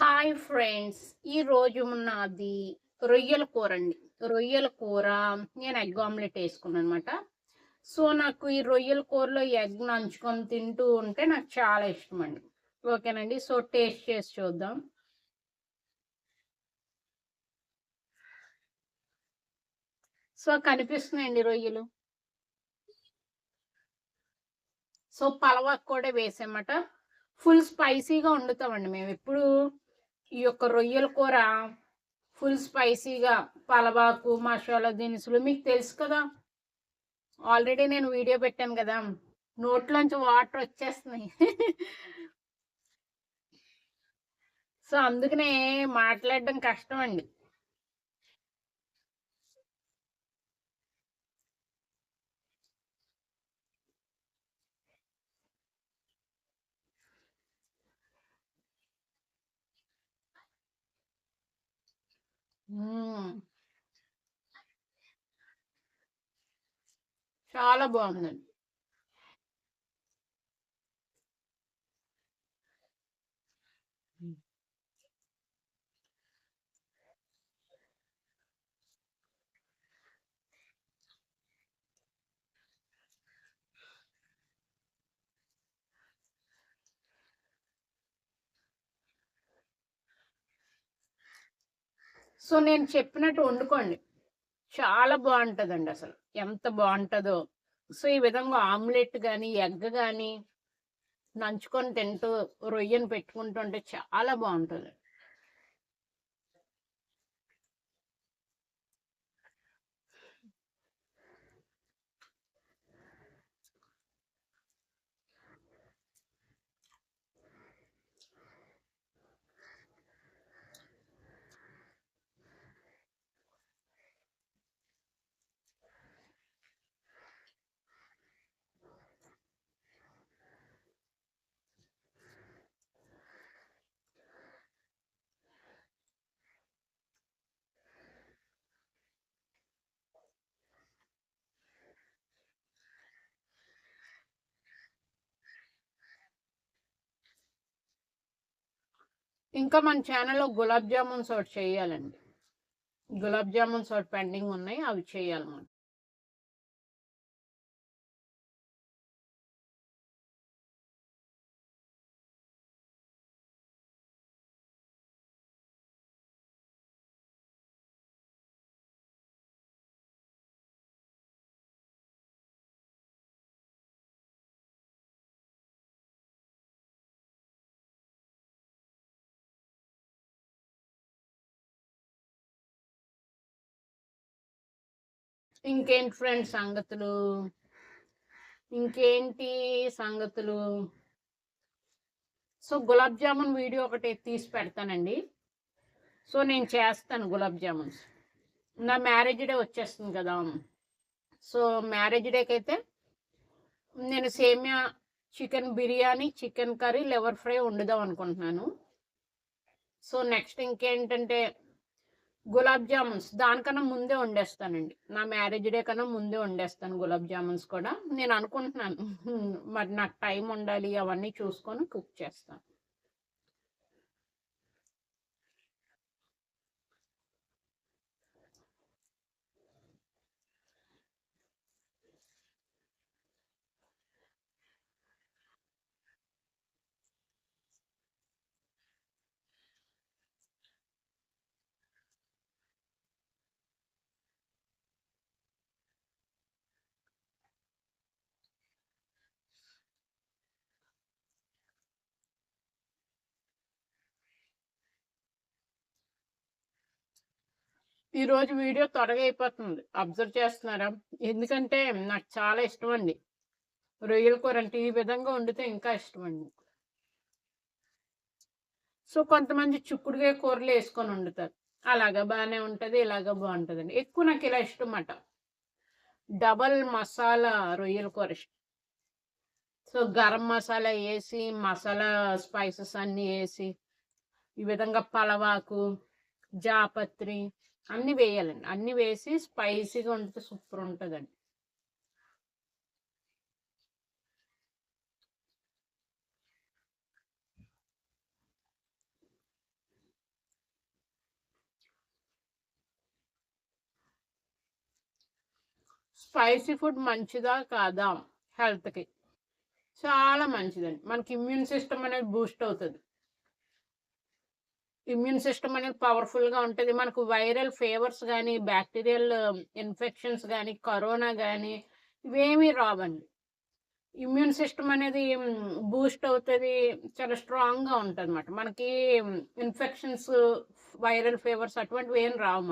Hi friends ఈ రోజు నాది రొయ్యల కూర అండి రొయ్యల కూర నేను ఎగ్ ఆమ్లెట్ వేసుకున్నాను అనమాట సో నాకు ఈ రొయ్యల కూరలో ఎగ్ నంచుకొని తింటూ ఉంటే నాకు చాలా ఇష్టం అండి ఓకేనండి సో టేస్ట్ చేసి చూద్దాం. సో కనిపిస్తున్నాయండి రొయ్యలు? సో పలవాకు కూడా వేసామట. ఫుల్ స్పైసీగా వండుతామండి మేము ఎప్పుడు. ఈ యొక్క రొయ్యల కూర ఫుల్ స్పైసీగా పలవాకు మసాలా దినుసులు మీకు తెలుసు కదా. ఆల్రెడీ నేను వీడియో పెట్టాను కదా. నోట్లోంచి వాటర్ వచ్చేస్తున్నాయి. సో అందుకనే మాట్లాడడం కష్టం అండి. చాలా బాగుందండి. సో నేను చెప్పినట్టు వండుకోండి. చాలా బాగుంటుందండి అసలు. ఎంత బాగుంటుందో. సో ఈ విధంగా ఆమ్లెట్ కానీ ఎగ్ కానీ నంచుకొని తింటూ రొయ్యను పెట్టుకుంటుంటే చాలా బాగుంటుంది. ఇంకా మన ఛానల్లో గులాబ్ జామున్స్ ఒకటి చేయాలండి. గులాబ్ జామున్స్ ఒకటి పెండింగ్ ఉన్నాయి అవి చేయాలన్నమాట. ఇంకేంటి ఫ్రెండ్స్ సంగతులు? ఇంకేంటి సంగతులు? సో గులాబ్ జామున్ వీడియో ఒకటి తీసి పెడతానండి. సో నేను చేస్తాను గులాబ్ జామున్స్. నా మ్యారేజ్ డే వచ్చేస్తుంది కదా. సో మ్యారేజ్ డేకి అయితే నేను సేమియా chicken biryani chicken curry liver fry వండుదాం అనుకుంటున్నాను. సో నెక్స్ట్ ఇంకేంటంటే గులాబ్ జామున్స్ దానికన్నా ముందే వండేస్తానండి. నా మ్యారేజ్ డే కన్నా ముందే వండేస్తాను గులాబ్ జామున్స్ కూడా. నేను అనుకుంటున్నాను మరి నాకు టైం ఉండాలి అవన్నీ చూసుకొని కుక్ చేస్తాను. ఈరోజు వీడియో త్వరగా అయిపోతుంది. అబ్జర్వ్ చేస్తున్నారా? ఎందుకంటే నాకు చాలా ఇష్టం అండి. రొయ్యల కూర అంటే ఈ విధంగా వండితే ఇంకా ఇష్టం అండి. సో కొంతమంది చుక్కుడుగా కూరలు వేసుకొని వండుతారు. అలాగా బాగానే ఉంటుంది ఇలాగా బాగుంటుందండి. ఎక్కువ నాకు ఇలా ఇష్టం అన్నమాట డబల్ మసాలా రొయ్యల కూర ఇష్టం. సో గరం మసాలా వేసి మసాలా స్పైసెస్ అన్నీ వేసి ఈ విధంగా పలవాకు జాపత్రి అన్నీ వేయాలండి. అన్నీ వేసి స్పైసీగా ఉంటుంది సూపర్ ఉంటుందండి. స్పైసీ ఫుడ్ మంచిదా కాదా హెల్త్కి? చాలా మంచిదండి. మనకి ఇమ్యూన్ సిస్టమ్ అనేది బూస్ట్ అవుతుంది. ఇమ్యూన్ సిస్టమ్ అనేది పవర్ఫుల్గా ఉంటుంది. మనకు వైరల్ ఫీవర్స్ కానీ బ్యాక్టీరియల్ ఇన్ఫెక్షన్స్ కానీ కరోనా కానీ ఇవేమీ రావండి. ఇమ్యూన్ సిస్టమ్ అనేది బూస్ట్ అవుతుంది చాలా స్ట్రాంగ్గా ఉంటుంది అనమాట మనకి ఇన్ఫెక్షన్స్ వైరల్ ఫీవర్స్ అటువంటివి ఏం రావు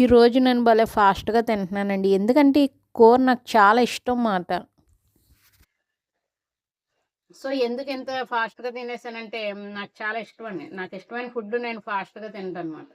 ఈరోజు నేను భలే ఫాస్ట్గా తింటున్నానండి. ఎందుకంటే ఈ కూర నాకు చాలా ఇష్టం మాట సో ఎందుకు ఎంత ఫాస్ట్గా తినేసానంటే నాకు చాలా ఇష్టం అండి. నాకు ఇష్టమైన ఫుడ్ నేను ఫాస్ట్గా తింటాను అనమాట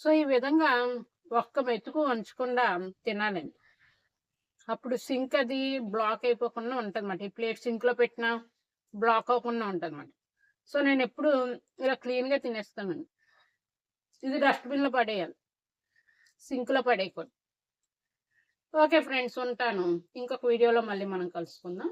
సో ఈ విధంగా ఒక్క మెతుకు ఉంచకుండా తినాలండి. అప్పుడు సింక్ అది బ్లాక్ అయిపోకుండా ఉంటుందన్నమాట. ఈ ప్లేట్ సింక్లో పెట్టినా బ్లాక్ అవ్వకుండా ఉంటుందన్నమాట. సో నేను ఎప్పుడు ఇలా క్లీన్గా తినేస్తానండి. ఇది డస్ట్బిన్లో పడేయాలి. సింక్లో పడేయకూడదు. ఓకే ఫ్రెండ్స్ ఉంటాను. ఇంకొక వీడియోలో మళ్ళీ మనం కలుసుకుందాం.